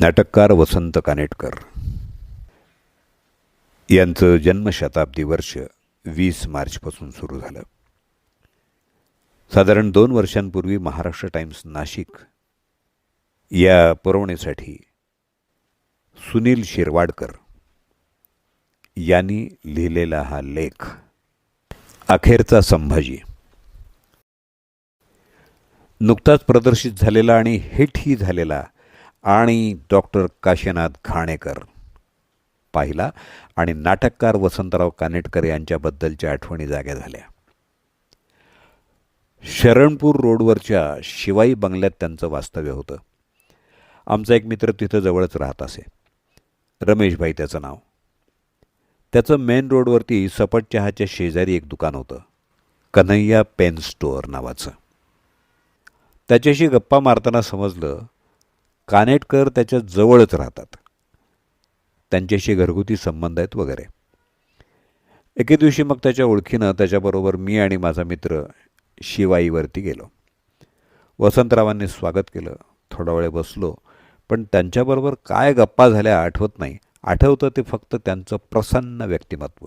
नाटककार वसंत कानेटकर. यांचं जन्मशताब्दी वर्ष वीस मार्चपासून सुरू झालं. साधारण दोन वर्षांपूर्वी महाराष्ट्र टाइम्स नाशिक या पुरवणीसाठी सुनील शिरवाडकर यांनी लिहिलेला हा लेख अखेरचा संभाजी. नुकताच प्रदर्शित झालेला आणि हिटही झालेला आणि डॉक्टर काशीनाथ घाणेकर पाहिला आणि नाटककार वसंतराव कानेटकर यांच्याबद्दलच्या आठवणी जाग्या झाल्या. शरणपूर रोडवरच्या शिवाई बंगल्यात त्यांचं वास्तव्य होतं. आमचा एक मित्र तिथं जवळच राहत असे. रमेशभाई त्याचं नाव. त्याचं मेन रोडवरती सपट चहाच्या शेजारी एक दुकान होतं. कन्हैया पेन स्टोअर नावाचं. त्याच्याशी गप्पा मारताना समजलं कानेटकर त्याच्या जवळच राहतात. त्यांच्याशी घरगुती संबंध आहेत वगैरे. एके दिवशी मग त्याच्या ओळखीनं त्याच्याबरोबर मी आणि माझा मित्र शिवाईवरती गेलो. वसंतरावांनी स्वागत केलं. थोडा वेळ बसलो. पण त्यांच्याबरोबर काय गप्पा झाल्या आठवत नाही. आठवतं ते फक्त त्यांचं प्रसन्न व्यक्तिमत्व.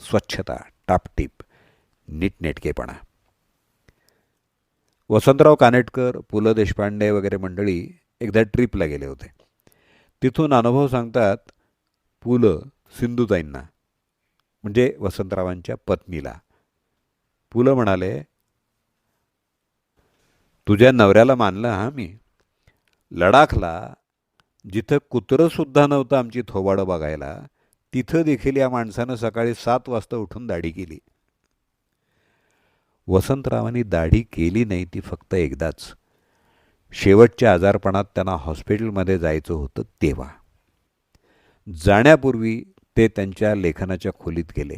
स्वच्छता टापटीप नीटनेटकेपणा. वसंतराव कानेटकर पु ल देशपांडे वगैरे मंडळी एकदा ट्रिपला गेले होते. तिथून अनुभव सांगतात पु ल सिंधुताईंना म्हणजे वसंतरावांच्या पत्नीला. पु ल म्हणाले तुझ्या नवऱ्याला मानलं हा मी. लडाखला जिथं कुत्रंसुद्धा नव्हतं आमची थोबाडं बघायला तिथं देखील या माणसानं सकाळी सात वाजता उठून दाढी केली. वसंतरावांनी दाढी केली नाही ती फक्त एकदाच. शेवटच्या आजारपणात त्यांना हॉस्पिटलमध्ये जायचं होतं तेव्हा. जाण्यापूर्वी ते त्यांच्या लेखनाच्या खोलीत गेले.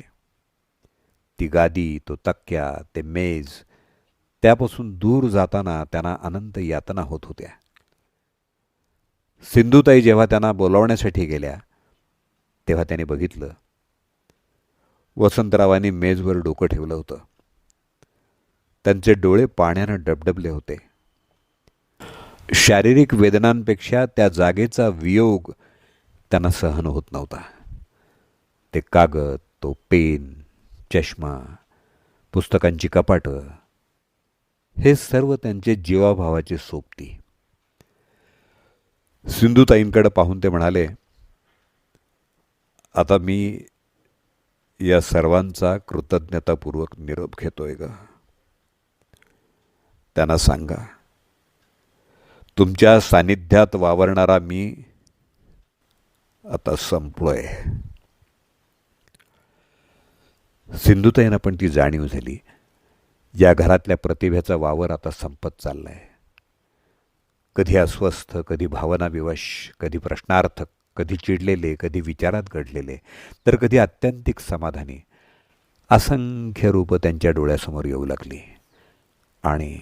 ती गादी तो तक्क्या ते मेज त्यापासून दूर जाताना त्यांना अनंत यातना होत होत्या. सिंधुताई जेव्हा त्यांना बोलावण्यासाठी गेल्या तेव्हा त्याने बघितलं. वसंतरावांनी मेजवर डोकं ठेवलं होतं. त्यांचे डोळे पाण्यानं डबडबले होते. शारीरिक वेदनांपेक्षा त्या जागेचा वियोग त्यांना सहन होत नव्हता. ते कागद तो पेन चष्मा पुस्तकांची कपाटं हे सर्व त्यांचे जीवाभावाची सोबती. सिंधुताईंकडे पाहून ते म्हणाले आता मी या सर्वांचा कृतज्ञतापूर्वक निरोप घेतोय ग. त्यांना सांगा. तुमच्या सानिध्यात वावरणारा मी आता संपलोय. सिंधुताईंना पण ती जाणीव झाली. या घरातल्या प्रतिभेचा वावर आता संपत चाललाय. कधी अस्वस्थ कधी भावनाविवश कधी प्रश्नार्थक कधी चिडलेले कधी विचारात घडलेले तर कधी अत्यंतिक समाधानी. असंख्य रूपं त्यांच्या डोळ्यासमोर येऊ लागली आणि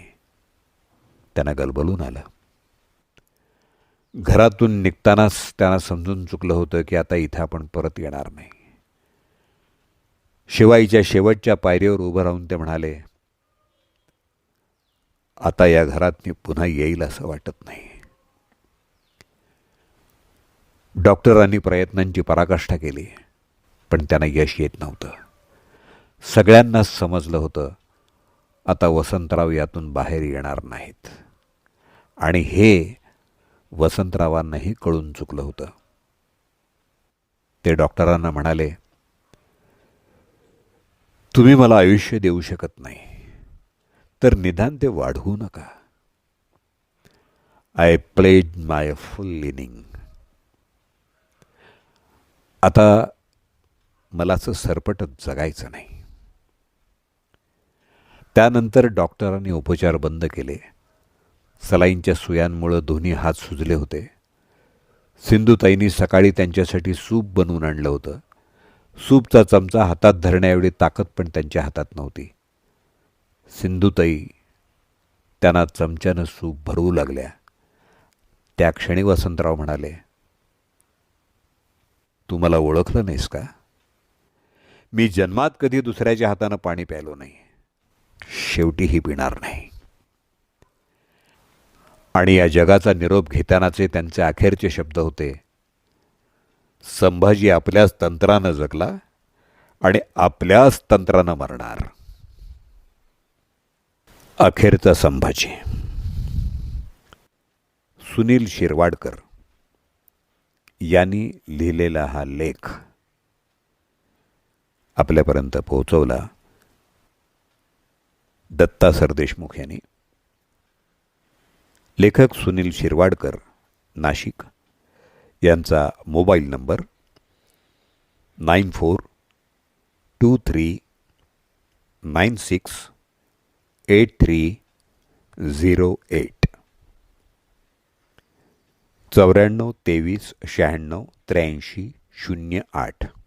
त्यांना गलबलून आलं. घरातून निघतानाच त्यांना समजून चुकलं होतं की आता इथं आपण परत येणार नाही. शिवाईच्या शेवटच्या पायरीवर उभं राहून ते म्हणाले आता या घरात मी पुन्हा येईल असं वाटत नाही. डॉक्टरांनी प्रयत्नांची पराकाष्ठा केली पण त्यांना यश येत नव्हतं. सगळ्यांनाच समजलं होतं आता वसंतराव यातून बाहेर येणार नाहीत. आणि हे वसंतरावांनाही कळून चुकलं होतं. ते डॉक्टरांना म्हणाले तुम्ही मला आयुष्य देऊ शकत नाही तर निदान ते वाढवू नका. I played my full lining आता मला असं सरपटत जगायचं नाही. त्यानंतर डॉक्टरांनी उपचार बंद केले. सलाईंच्या सुयांमुळं दोन्ही हात सुजले होते. सिंधुताईंनी सकाळी त्यांच्यासाठी सूप बनवून आणलं होतं. सूपचा चमचा हातात धरण्याएवढी ताकद पण त्यांच्या हातात नव्हती. सिंधुताई त्यांना चमच्यानं सूप भरवू लागल्या. त्या क्षणी वसंतराव म्हणाले तू मला ओळखलं नाहीस का? मी जन्मात कधी दुसऱ्याच्या हातानं पाणी प्यायलो नाही. शेवटीही पिणार नाही. आणि या जगाचा निरोप घेतानाचे त्यांचे अखेरचे शब्द होते संभाजी आपल्याच तंत्रानं जगला आणि आपल्याच तंत्रानं मरणार. अखेरचा संभाजी. सुनील शिरवाडकर यांनी लिहिलेला हा लेख आपल्यापर्यंत पोहोचवला. दत्ता सरदेशमुख यांनी. लेखक सुनील शिरवाडकर नाशिक. यांचा mobile number nine four two three nine six eight three zero eight. चौऱ्याण्णव तेवीस शहाण्णव त्र्याऐंशी शून्य आठ.